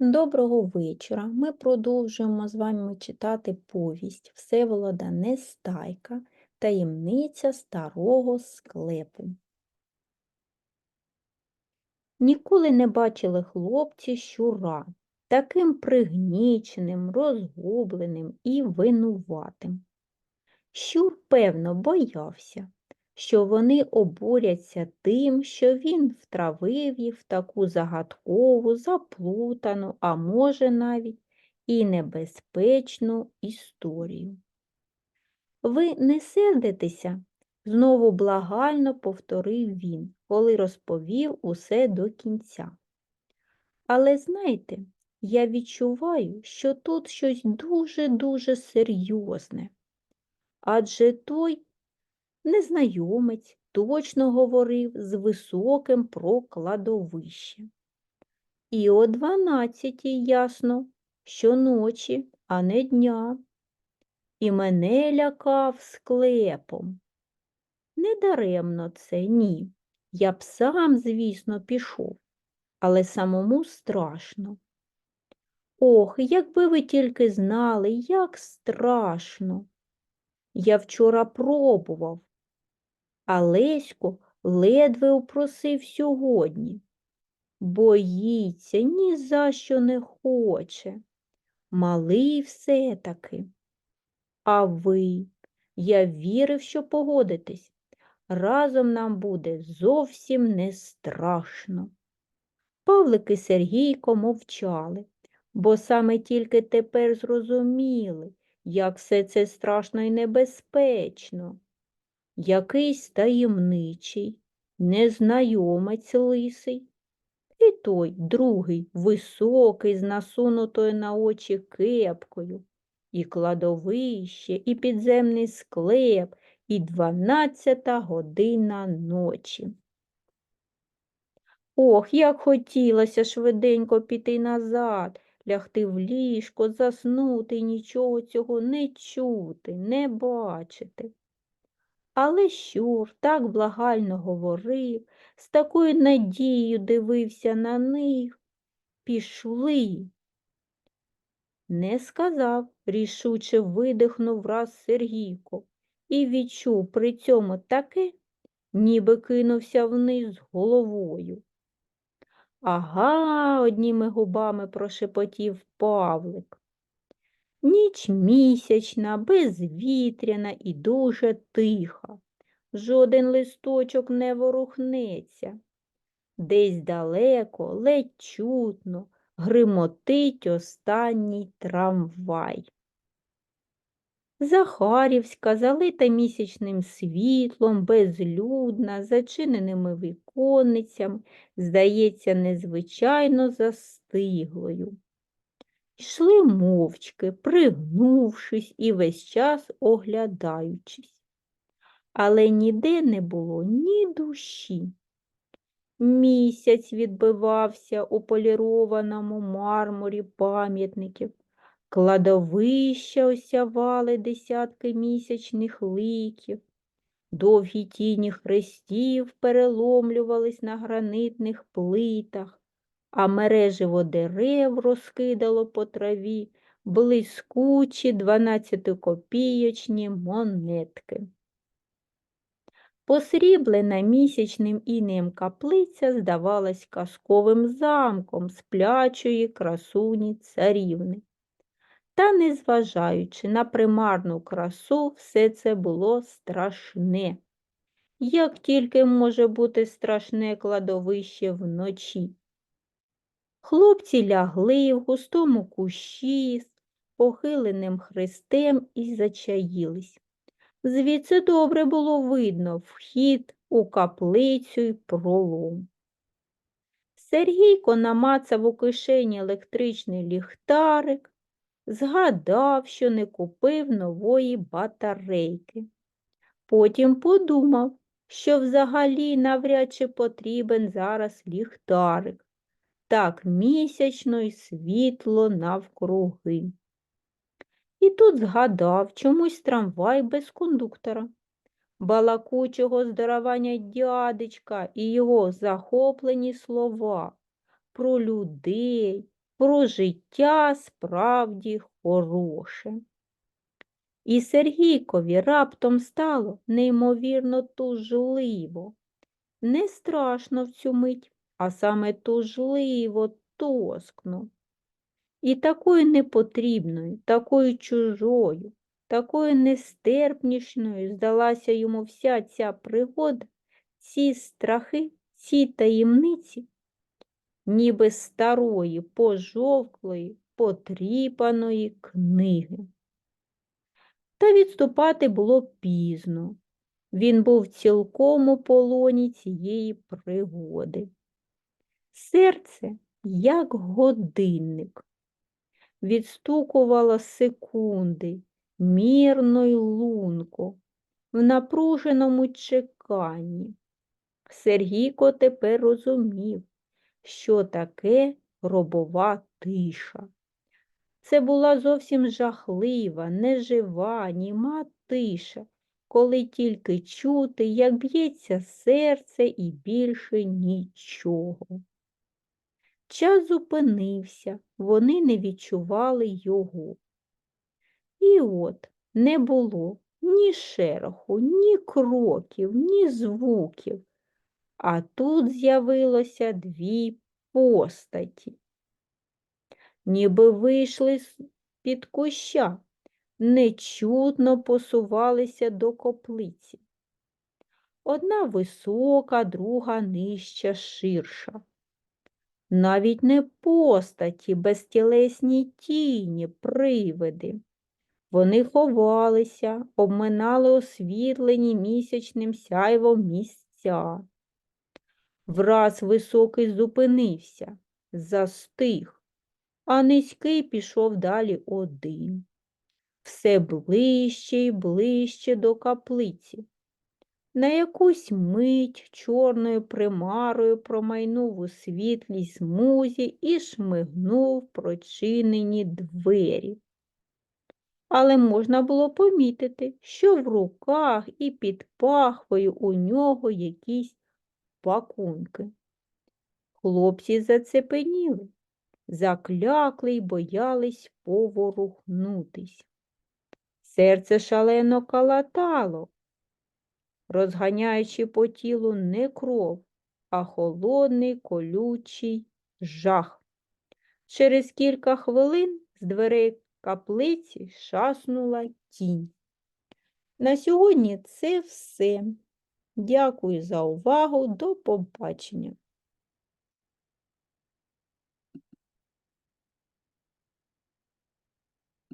Доброго вечора. Ми продовжуємо з вами читати повість Всеволода Нестайка Таємниця старого склепу. Ніколи не бачили хлопці щура таким пригніченим, розгубленим і винуватим. Щур, певно, боявся, що вони обуряться тим, що він втравив їх в таку загадкову, заплутану, а може навіть і небезпечну історію. Ви не сердитеся? знову благально повторив він, коли розповів усе до кінця. Але знаєте, я відчуваю, що тут щось дуже-дуже серйозне. Адже той незнайомець точно говорив з високим про кладовище. І о дванадцятій ясно, що ночі, а не дня. І мене лякав склепом. Недаремно це ні. Я б сам, звісно, пішов, але самому страшно. Ох, якби ви тільки знали, як страшно. Я вчора пробував, а Лесько ледве упросив сьогодні. Боїться, ні за що не хоче. Малий все-таки. А ви, я вірив, що погодитесь. Разом нам буде зовсім не страшно. Павлик і Сергійко мовчали, бо саме тільки тепер зрозуміли, як все це страшно і небезпечно. Якийсь таємничий, незнайомець лисий, і той другий, високий, з насунутою на очі кепкою, і кладовище, і підземний склеп, і дванадцята година ночі. Ох, як хотілося швиденько піти назад, лягти в ліжко, заснути нічого цього не чути, не бачити. Але Щур так благально говорив, з такою надією дивився на них. Пішли. Не сказав, рішуче видихнув раз Сергійко і відчув при цьому таке, ніби кинувся вниз головою. Ага, одніми губами прошепотів Павлик. Ніч місячна, безвітряна і дуже тиха. Жоден листочок не ворухнеться. Десь далеко, ледь чутно, гримотить останній трамвай. Захарівська, залита місячним світлом, безлюдна, зачиненими віконницями, здається, незвичайно застиглою. Йшли мовчки, пригнувшись і весь час оглядаючись. Але ніде не було ні душі. Місяць відбивався у полірованому мармурі пам'ятників, кладовища осявали десятки місячних ликів, довгі тіні хрестів переломлювались на гранитних плитах, а мереживо дерев розкидало по траві блискучі дванадцятикопійочні монетки. Посріблена місячним інеєм каплиця здавалась казковим замком сплячої красуні царівни. Та, незважаючи на примарну красу, все це було страшне. Як тільки може бути страшне кладовище вночі. Хлопці лягли в густому кущі з похиленим хрестем і зачаїлись. Звідси добре було видно вхід у каплицю й пролом. Сергійко намацав у кишені електричний ліхтарик, згадав, що не купив нової батарейки. Потім подумав, що взагалі навряд чи потрібен зараз ліхтарик, так місячно й світло навкруги. І тут згадав чомусь трамвай без кондуктора, балакучого здарування дядечка і його захоплені слова про людей, про життя справді хороше. І Сергійкові раптом стало неймовірно тужливо. Не страшно в цю мить, а саме тужливо, тоскно. І такою непотрібною, такою чужою, такою нестерпнішною здалася йому вся ця пригода, ці страхи, ці таємниці, ніби старої, пожовклої, потріпаної книги. Та відступати було пізно. Він був цілком у полоні цієї пригоди. Серце, як годинник, відстукувало секунди, мірно й лунко, в напруженому чеканні. Сергійко тепер розумів, що таке робова тиша. Це була зовсім жахлива, нежива, німа тиша, коли тільки чути, як б'ється серце і більше нічого. Час зупинився, вони не відчували його. І от не було ні шероху, ні кроків, ні звуків, а тут з'явилося дві постаті. Ніби вийшли з-під куща, нечутно посувалися до коплиці. Одна висока, друга нижча, ширша. Навіть не постаті, безтілесні тіні, привиди. Вони ховалися, обминали освітлені місячним сяйвом місця. Враз високий зупинився, застиг, а низький пішов далі один. Все ближче й ближче до каплиці. На якусь мить чорною примарою промайнув у світлій смузі і шмигнув прочинені двері. Але можна було помітити, що в руках і під пахвою у нього якісь пакунки. Хлопці зацепеніли, заклякли й боялись поворухнутись. Серце шалено калатало, розганяючи по тілу не кров, а холодний колючий жах. Через кілька хвилин з дверей каплиці шаснула тінь. На сьогодні це все. Дякую за увагу. До побачення.